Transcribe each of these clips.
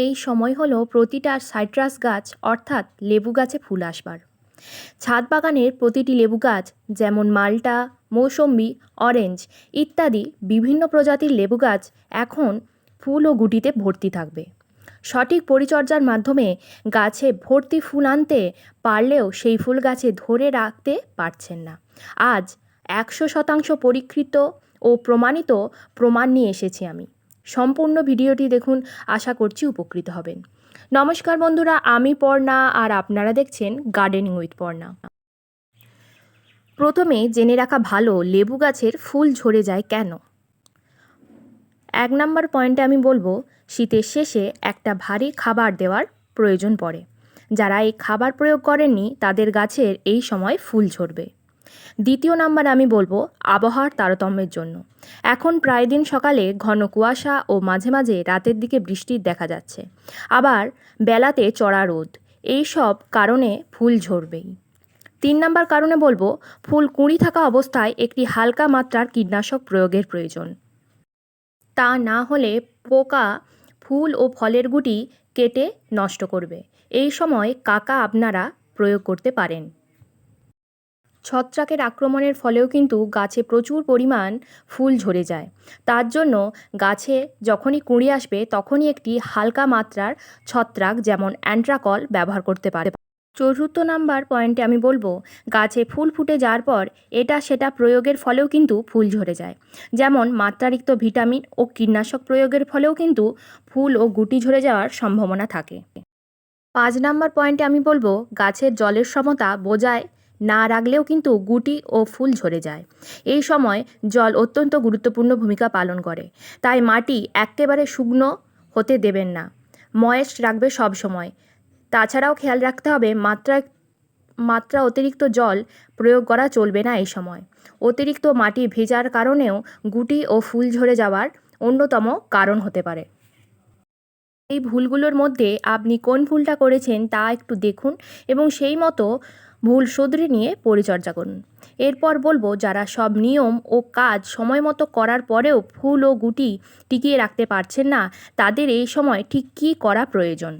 এই সময় হলো প্রতিটা সাইট্রাস গাছ, অর্থাৎ লেবু গাছে ফুল আসবার। ছাদ বাগানের প্রতিটি লেবু গাছ, যেমন মাল্টা, মৌসম্বি, অরেঞ্জ ইত্যাদি বিভিন্ন প্রজাতির লেবু গাছ এখন ফুল ও গুটিতে ভর্তি থাকবে। সঠিক পরিচর্যার মাধ্যমে গাছে ভর্তি ফুল আনতে পারলেও সেই ফুল গাছে ধরে রাখতে পারছেন না। আজ একশো শতাংশ পরীক্ষিত ও প্রমাণিত প্রমাণ নিয়ে এসেছি আমি। সম্পূর্ণ ভিডিওটি দেখুন, আশা করছি উপকৃত হবেন। নমস্কার বন্ধুরা, আমি পর্ণা আর আপনারা দেখছেন গার্ডেনিং উইথ পর্ণা। প্রথমে জেনে রাখা ভালো, লেবু গাছের ফুল ঝরে যায় কেন? এক নম্বর পয়েন্টে আমি বলব, শীতের শেষে একটা ভারী খাবার দেওয়ার প্রয়োজন পড়ে। যারা এই খাবার প্রয়োগ করেননি, তাদের গাছের এই সময় ফুল ঝরবে। দ্বিতীয় নাম্বার আমি বলব আবহাওয়ার তারতম্যের জন্য। এখন প্রায় দিন সকালে ঘন কুয়াশা ও মাঝে মাঝে রাতের দিকে বৃষ্টির দেখা যাচ্ছে। আবার বেলাতে চড়া রোদ। এই সব কারণে ফুল ঝরবেই। তিন নাম্বার কারণে বলব ফুল কুঁড়ি থাকা অবস্থায় একটি হালকা মাত্রার কীটনাশক প্রয়োগের প্রয়োজন। তা না হলে পোকা, ফুল ও ফলের গুটি কেটে নষ্ট করবে। এই সময় কাকা আপনারা প্রয়োগ করতে পারেন। ছত্রাকের আক্রমণের ফলেও কিন্তু গাছে প্রচুর পরিমাণ ফুল ঝরে যায়। তার জন্য গাছে যখনই কুঁড়ি আসবে, তখনই একটি হালকা মাত্রার ছত্রাক যেমন অ্যান্ট্রাকল ব্যবহার করতে পারে। চতুর্থ নাম্বার পয়েন্টে আমি বলব, গাছে ফুল ফুটে যাওয়ার পর এটা সেটা প্রয়োগের ফলেও কিন্তু ফুল ঝরে যায়। যেমন মাত্রারিক্ত ভিটামিন ও কীটনাশক প্রয়োগের ফলেও কিন্তু ফুল ও গুটি ঝরে যাওয়ার সম্ভাবনা থাকে। পাঁচ নাম্বার পয়েন্টে আমি বলব, গাছের জলের সমতা বোঝায় না রাখলেও কিন্তু গুটি ও ফুল ঝরে যায়। এই সময় জল অত্যন্ত গুরুত্বপূর্ণ ভূমিকা পালন করে। তাই মাটি একেবারে শুকনো হতে দেবেন না। ময়েস্ট রাখবে সব সময়। তাছাড়াও খেয়াল রাখতে হবে মাত্রা মাত্রা অতিরিক্ত জল প্রয়োগ করা চলবে না এই সময়। অতিরিক্ত মাটি ভেজার কারণেও গুটি ও ফুল ঝরে যাওয়ার অন্যতম কারণ হতে পারে। এই ভুলগুলোর মধ্যে আপনি কোন ভুলটা করেছেন তা একটু দেখুন এবং সেই মতো ভুল শুধরে নিয়ে পরিচর্যা করুন। এরপর বলব, যারা সব নিয়ম ও কাজ সময় মতো করার পরেও ফুল ও গুটি টিকিয়ে রাখতে পারছেন না, তাদের এই সময় ঠিক কী করা প্রয়োজন?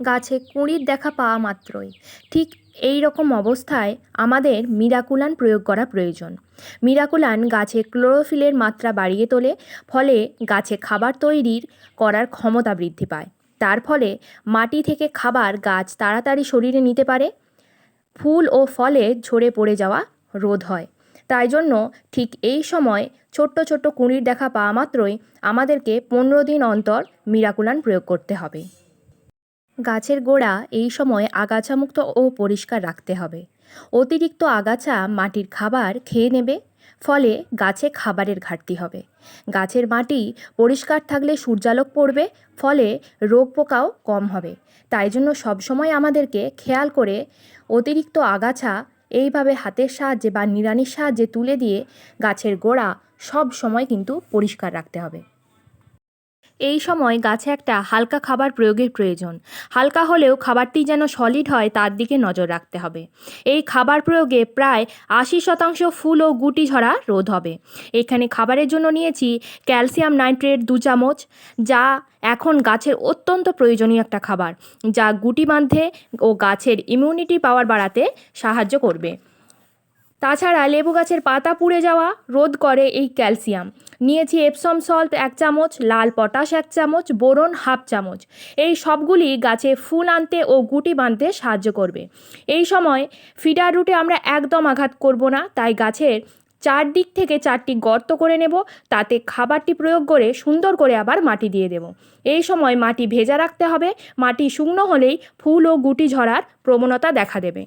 গাছে কুঁড়ির দেখা পাওয়া মাত্রই। ঠিক এই রকম অবস্থায় আমাদের মিরাকুলান প্রয়োগ করা প্রয়োজন। মিরাকুলান গাছে ক্লোরোফিলের মাত্রা বাড়িয়ে তোলে, ফলে গাছে খাবার তৈরির করার ক্ষমতা বৃদ্ধি পায়। তার ফলে মাটি থেকে খাবার গাছ তাড়াতাড়ি শরীরে নিতে পারে, ফুল ও ফলে ঝরে পড়ে যাওয়া রোধ হয়। তাই জন্য ঠিক এই সময় ছোট্ট ছোট্ট কুঁড়ির দেখা পাওয়া মাত্রই আমাদেরকে পনেরো দিন অন্তর মিরাকুলান প্রয়োগ করতে হবে। গাছের গোড়া এই সময় আগাছামুক্ত ও পরিষ্কার রাখতে হবে। অতিরিক্ত আগাছা মাটির খাবার খেয়ে নেবে, ফলে গাছে খাবারের ঘাটতি হবে। গাছের মাটি পরিষ্কার থাকলে সূর্যালোক পড়বে, ফলে রোগ পোকাও কম হবে। তাই জন্য সবসময় আমাদেরকে খেয়াল করে অতিরিক্ত আগাছা এইভাবে হাতের সাহায্যে বা নিড়ানির সাহায্যে তুলে দিয়ে গাছের গোড়া সব সময় কিন্তু পরিষ্কার রাখতে হবে। এই সময় গাছে একটা হালকা খাবার প্রয়োগের প্রয়োজন। হালকা হলেও খাবারটি যেন সলিড হয়, তার দিকে নজর রাখতে হবে। এই খাবার প্রয়োগে প্রায় আশি শতাংশ ফুল ও গুটি ঝরা রোধ হবে। এখানে খাবারের জন্য নিয়েছি ক্যালসিয়াম নাইট্রেট দু চামচ, যা এখন গাছের অত্যন্ত প্রয়োজনীয় একটা খাবার, যা গুটি বাঁধে ও গাছের ইমিউনিটি পাওয়ার বাড়াতে সাহায্য করবে। তাছাড়া লেবু গাছের পাতা পুড়ে যাওয়া রোধ করে এই ক্যালসিয়াম। নিয়েছি এপসম সল্ট এক চামচ, লাল পটাশ এক চামচ, বোরন হাফ চামচ। এই সবগুলি গাছে ফুল আনতে ও গুটি বাঁধতে সাহায্য করবে। এই সময় ফিডার রুটে আমরা একদম আঘাত করব না, তাই গাছের চারদিক থেকে চারটি গর্ত করে নেব, তাতে খাবারটি প্রয়োগ করে সুন্দর করে আবার মাটি দিয়ে দেব। এই সময় মাটি ভেজা রাখতে হবে, মাটি শুকনো হলেই ফুল ও গুটি ঝরার প্রবণতা দেখা দেবে।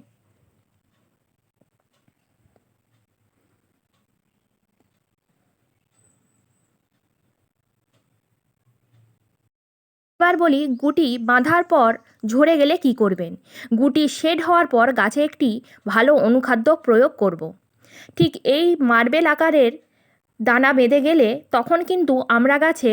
এবার বলি গুটি বাঁধার পর ঝরে গেলে কি করবেন গুটি শেড হওয়ার পর গাছে একটি ভালো অনুখাদ্য প্রয়োগ করব। ঠিক এই মার্বেল আকারের দানা বেঁধে গেলে তখন কিন্তু আমরা গাছে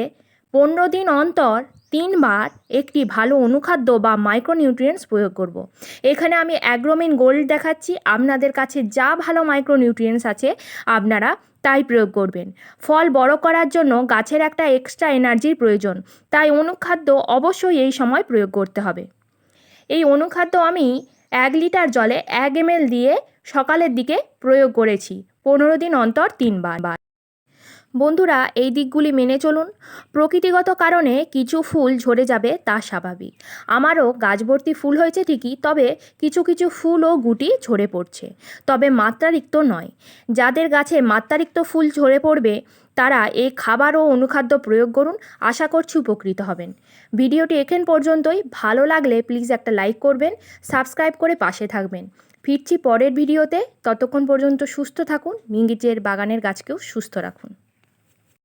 পনেরো দিন অন্তর তিনবার একটি ভালো অনুখাদ্য বা মাইক্রোনিউট্রিয়েন্টস প্রয়োগ করব। এখানে আমি অ্যাগ্রোমিন গোল্ড দেখাচ্ছি আপনাদের কাছে যা ভালো মাইক্রোনিউট্রিয়েন্টস আছে, আপনারা তাই প্রয়োগ করবেন। ফল বড় করার জন্য গাছের একটা এক্সট্রা এনার্জির প্রয়োজন, তাই অনুখাদ্য অবশ্যই এই সময় প্রয়োগ করতে হবে। এই অনুখাদ্য আমি এক লিটার জলে এক এমএল দিয়ে সকালের দিকে প্রয়োগ করেছি, পনেরো দিন অন্তর তিনবার। বন্ধুরা, এই দিকগুলি মেনে চলুন। প্রকৃতিগত কারণে কিছু ফুল ঝরে যাবে তা স্বাভাবিক। আমারও গাছ ভর্তি ফুল হয়েছে ঠিকই, তবে কিছু কিছু ফুল ও গুটি ঝরে পড়ছে। তবে মাত্রারিক্ত নয়। যাদের গাছে মাত্রারিক্ত ফুল ঝরে পড়বে, তারা এই খাবার ও অনুখাদ্য প্রয়োগ করুন, আশা করছি উপকৃত হবেন। ভিডিওটি এখান পর্যন্তই। ভালো লাগলে প্লিজ একটা লাইক করবেন, সাবস্ক্রাইব করে পাশে থাকবেন। ফিরছি পরের ভিডিওতে। ততক্ষণ পর্যন্ত সুস্থ থাকুন নিজের বাগানের গাছকেও সুস্থ রাখুন।